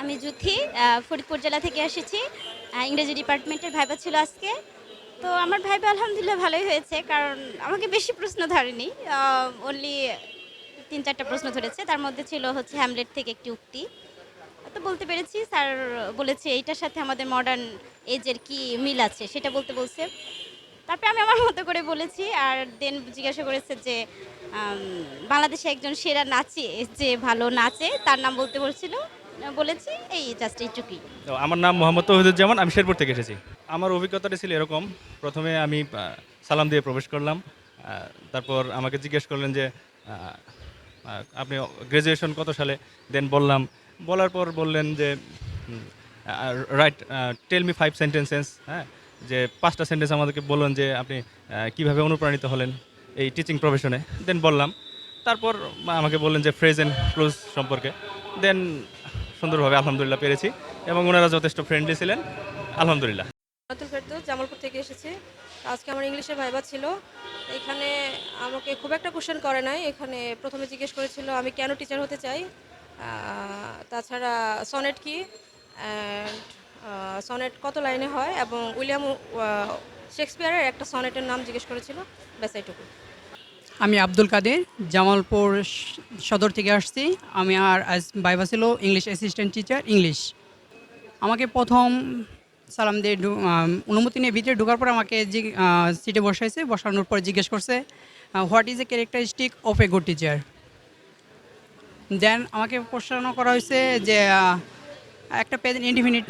আমি জুথি ফরিদপুর জেলা থেকে এসেছি। ইংরেজি ডিপার্টমেন্টের ভাইবা ছিল আজকে। তো আমার ভাইবা আলহামদুলিল্লাহ ভালোই হয়েছে, কারণ আমাকে বেশি প্রশ্ন ধরেনি। অনলি তিন চারটা প্রশ্ন ধরেছে। তার মধ্যে ছিল হচ্ছে হ্যামলেট থেকে একটি উক্তি। তো বলতে পেরেছি, স্যার বলেছে এইটার সাথে আমাদের মডার্ন এজের কি মিল আছে, সেটা বলতে বলছে। তারপরে আমি আমার মতো করে বলেছি, আর দেন জিজ্ঞাসা করেছে যে বাংলাদেশে একজন সেরা নাচে, যে ভালো নাচে, তার নাম বলতে বলছিল। বলেছি, এই জাস্ট এইটুকুই। তো আমার নাম মোহাম্মদ তৌহিদুজ্জামান, আমি শেরপুর থেকে এসেছি। আমার অভিজ্ঞতাটা ছিল এরকম, প্রথমে আমি সালাম দিয়ে প্রবেশ করলাম তারপর আমাকে জিজ্ঞেস করলেন যে আপনি গ্র্যাজুয়েশন কত সালে? দেন বললাম, বলার পর বললেন যে write tell me five sentences হ্যাঁ? যে পাঁচটা সেন্টেন্স আমাদেরকে বললেন যে আপনি কীভাবে অনুপ্রাণিত হলেন এই টিচিং প্রফেশনে দেন বললাম, তারপর আমাকে বললেন যে ফ্রেজ অ্যান্ড ক্লোজ সম্পর্কে। দেন সুন্দরভাবে আলহামদুলিল্লাহ পেরেছি এবং ওনারা যথেষ্ট ফ্রেন্ডলি ছিলেন। আলহামদুলিল্লাহ। নতুন ফেরদৌস জামালপুর থেকে এসেছি। আজকে আমার ইংলিশের ভাইবা ছিল। এখানে আমাকে খুব একটা কোশ্চেন করে নাই। এখানে প্রথমে জিজ্ঞেস করেছিল, আমি কেন টিচার হতে চাই? তাছাড়া সনেট কি? সনেট কত লাইনে হয়? এবং উইলিয়াম শেক্সপিয়ারের একটা সনেটের নাম জিজ্ঞেস করেছিল। ব্যাস, এইটুকু। আমি আব্দুল কাদের, জামালপুর সদর থেকে আসছি। আমি আর বাইবা ছিল ইংলিশ অ্যাসিস্ট্যান্ট টিচার, ইংলিশ। আমাকে প্রথম সালাম দিয়ে অনুমতি নিয়ে ভিতরে ঢোকার পর আমাকে জি- সিটে বসাইছে, বসানোর পর জিজ্ঞেস করছে what is a characteristic of a good teacher? Then আমাকে প্রশ্ন করা হয়েছে যে একটা প্রেজেন্ট ইন্ডিফিনিট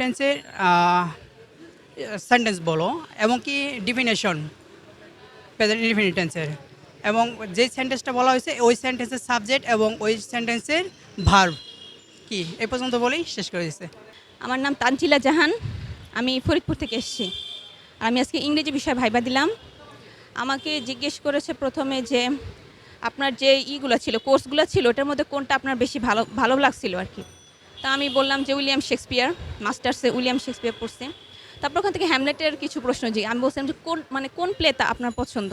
সেন্টেন্স বলো, এবং কি ডিফিনেশন প্রেজেন্ট টেন্সের এবং যে সেন্টেন্সটা বলা হয়েছে, ওই সেন্টেন্সের সাবজেক্ট এবং ওই সেন্টেন্সের ভার্ব কি? এ পর্যন্ত বলেই শেষ করে দিচ্ছে আমার নাম তানজিলা জাহান, আমি ফরিদপুর থেকে এসেছি। আর আমি আজকে ইংরেজি বিষয়ে ভাইবা দিলাম। আমাকে জিজ্ঞেস করেছে প্রথমে যে আপনার যে ইগুলো ছিল, কোর্সগুলো ছিল, ওটার মধ্যে কোনটা আপনার বেশি ভালো ভালো লাগছিল আর কি? তা আমি বললাম যে উইলিয়াম শেক্সপিয়ার, মাস্টার্সে উইলিয়াম শেক্সপিয়ার পড়ছে। তারপর ওখান থেকে হ্যামলেটের কিছু প্রশ্ন যে আমি বলছিলাম যে কোন মানে কোন প্লেটা আপনার পছন্দ?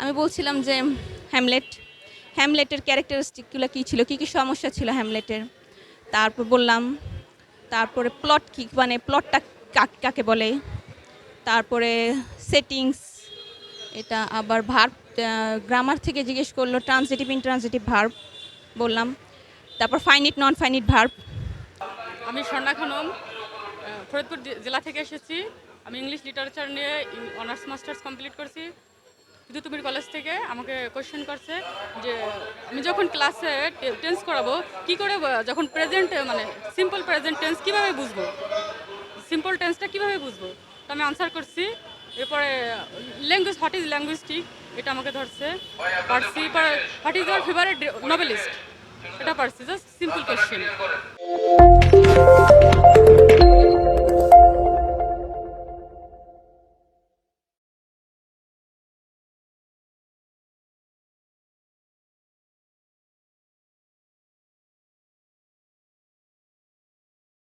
আমি বলছিলাম যে হ্যামলেট হ্যামলেটের ক্যারেক্টারিস্টিকগুলো কী ছিল? কী কী সমস্যা ছিল হ্যামলেটের তারপর বললাম, তারপরে প্লট কী মানে প্লটটা কাকে বলে? তারপরে সেটিংস এটা আবার ভার্ব গ্রামার থেকে জিজ্ঞেস করল ট্রান্সিটিভ ইনট্রান্সিটিভ ভার্ব বললাম। তারপর ফাইনিট নন ফাইনিট ভার্ব আমি স্বর্ণা খানম ফরিদপুর জেলা থেকে এসেছি। আমি ইংলিশ লিটারেচার নিয়ে অনার্স মাস্টার্স কমপ্লিট করছি। বিদ্যুতুমির কলেজ থেকে আমাকে কোশ্চেন করছে যে আমি যখন ক্লাসে টেন্স করাবো, কি করে যখন প্রেজেন্ট মানে সিম্পল প্রেজেন্ট টেন্স কীভাবে বুঝব? সিম্পল টেন্সটা কীভাবে বুঝব? তো আমি আনসার করছি। এরপরে ল্যাঙ্গুয়েজ হোয়াট ইজ ল্যাঙ্গুইস্টিক এটা আমাকে ধরছে। পারছি পরে what is your favourite novelist এটা পারছি জাস্ট সিম্পল কোশ্চেন